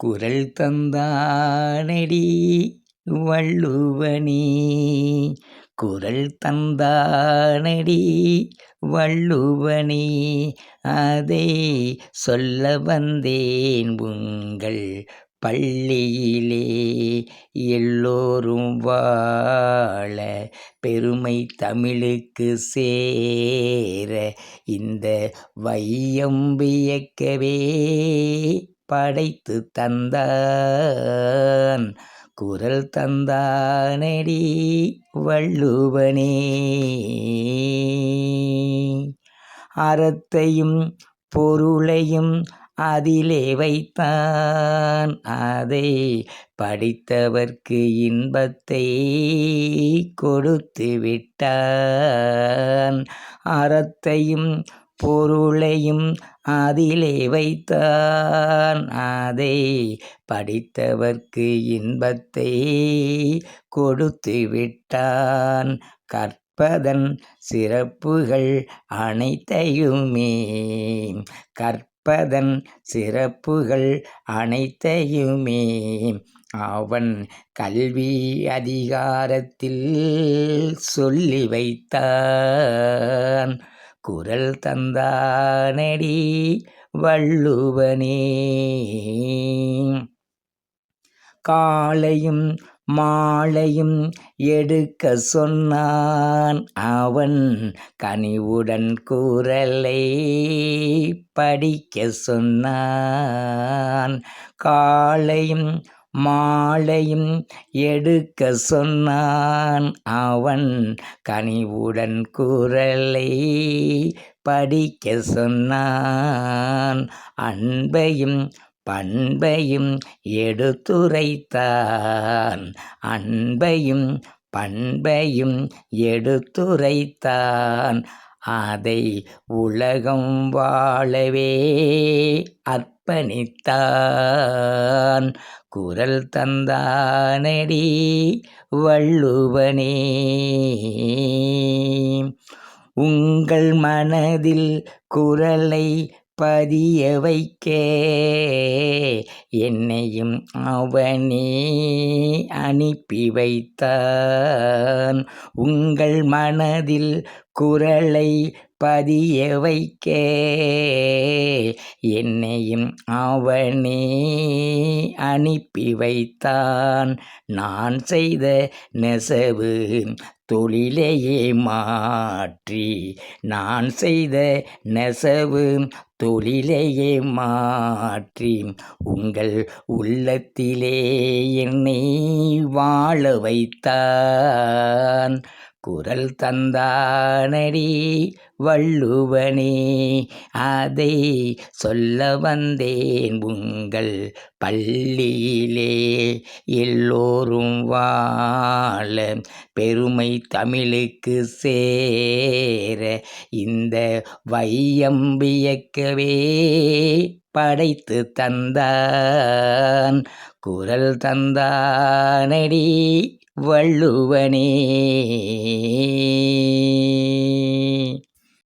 குரல் தந்தானடி வள்ளுவனே. குரல் தந்தானடி வள்ளுவனே. அதை சொல்ல வந்தேன் உங்கள் பள்ளியிலே. எல்லோரும் வாழ பெருமை தமிழுக்கு சேர இந்த வையம் வியக்கவே படைத்து தந்தான். குரல் தந்தானடி வள்ளுவனே. அறத்தையும் பொருளையும் அதிலே வைத்தான். அதை படித்தவர்க்கு இன்பத்தை கொடுத்து விட்டான். அறத்தையும் பொருளையும் அதிலே வைத்தான். அதை படித்தவர்க்கு இன்பத்தை கொடுத்து விட்டான். கற்பதன் சிறப்புகள் அனைத்தையுமே. கற்பதன் சிறப்புகள் அனைத்தையுமே. அவன் கல்வி அதிகாரத்தில் சொல்லி வைத்தான். குரல் தந்தானடி வள்ளுவனே. காலையும் மாலையும் எடுக்க சொன்னான் அவன் கனிவுடன் குரலை படிக்க சொன்னான். காலையும் மாலையும் எடுக்க சொன்னான் அவன் கனிவுடன் குரலை படிக்க சொன்னான். அன்பையும் பண்பையும் எடுத்துரைத்தான். அன்பையும் பண்பையும் எடுத்துரைத்தான். அதை உலகம் வாழவே அர்ப்பணித்தான். குரல் தந்தானடி வள்ளுவனே. உங்கள் மனதில் குரலை பதிய வைக்க என்னையும் அவனே அனுப்பி வைத்தான். உங்கள் மனதில் குரலை பதிய வைக்க என்னையும் அவனே அனுப்பி வைத்தான். நான் செய்த நெசவு தொழிலையே மாற்றி. நான் செய்த நெசவு தொழிலையே மாற்றி. உங்கள் உள்ளத்திலே என்னை வாழ வைத்தான். குரல் தந்தானடி வள்ளுவனே. அதை சொல்ல வந்தேன் உங்கள் பள்ளியிலே. எல்லோரும் வாழ பெருமை தமிழுக்கு சேர இந்த வையம் வியக்கவே படைத்து தந்தான். குரல் தந்தானடி வள்ளுவனே.